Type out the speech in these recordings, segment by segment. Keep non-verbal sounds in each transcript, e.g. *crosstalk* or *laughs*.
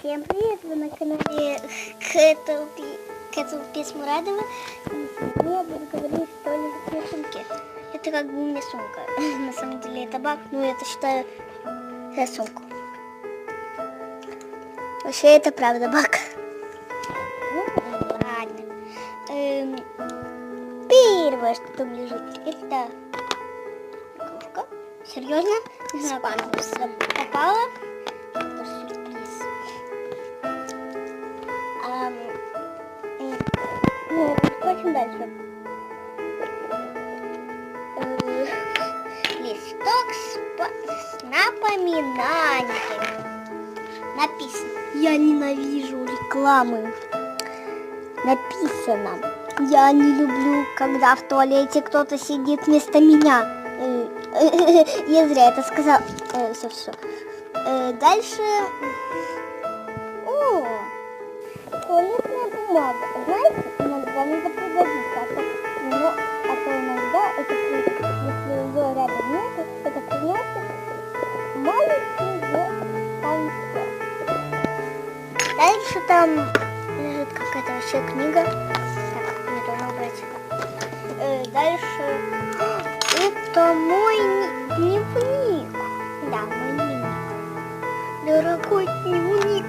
Всем привет! Вы на канале Кэтлпи Смурадова. И сегодня я буду говорить, что лежит в моей сумке. Это как бы у меня сумка. *laughs* На самом деле это бак, но я это считаю за сумку. Вообще это правда бак. Ну, ладно. Эм, первое, что там лежит, это. Серьезно? Не знаю, попала. Смотрим дальше. Э, Листок с, с напоминанием. Написано. Я ненавижу рекламы. Написано. Я не люблю, когда в туалете кто-то сидит вместо меня. Э, *laughs* Я зря это сказала. Все, все. Дальше. О, туалетная бумага. Знаете, иногда Дальше там лежит какая-то вообще книга. Так, мне тоже убрать. Э, дальше. Это мой ни- дневник. Да, мой дневник. Дорогой дневник.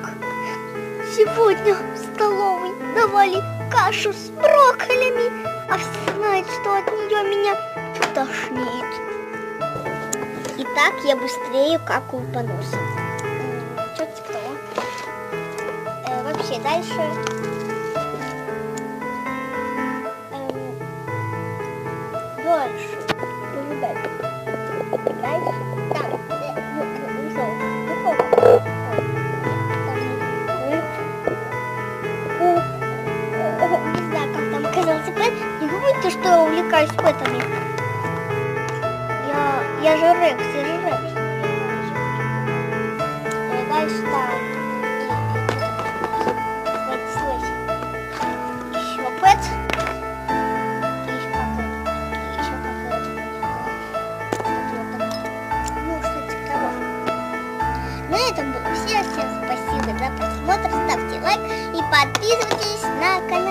Сегодня в столовой давали кашу с брокколями, а все знают, что от нее меня тошнит. И так я быстрее какаю по носу. Дальше. эм, Дальше. Э, ну, ну. Духовка. Не знаю, что я увлекаюсь пэтами. Я, я же Рекс, я же Рекс. Э, Дальше там. На этом было все. Всем спасибо за просмотр. Ставьте лайк и подписывайтесь на канал.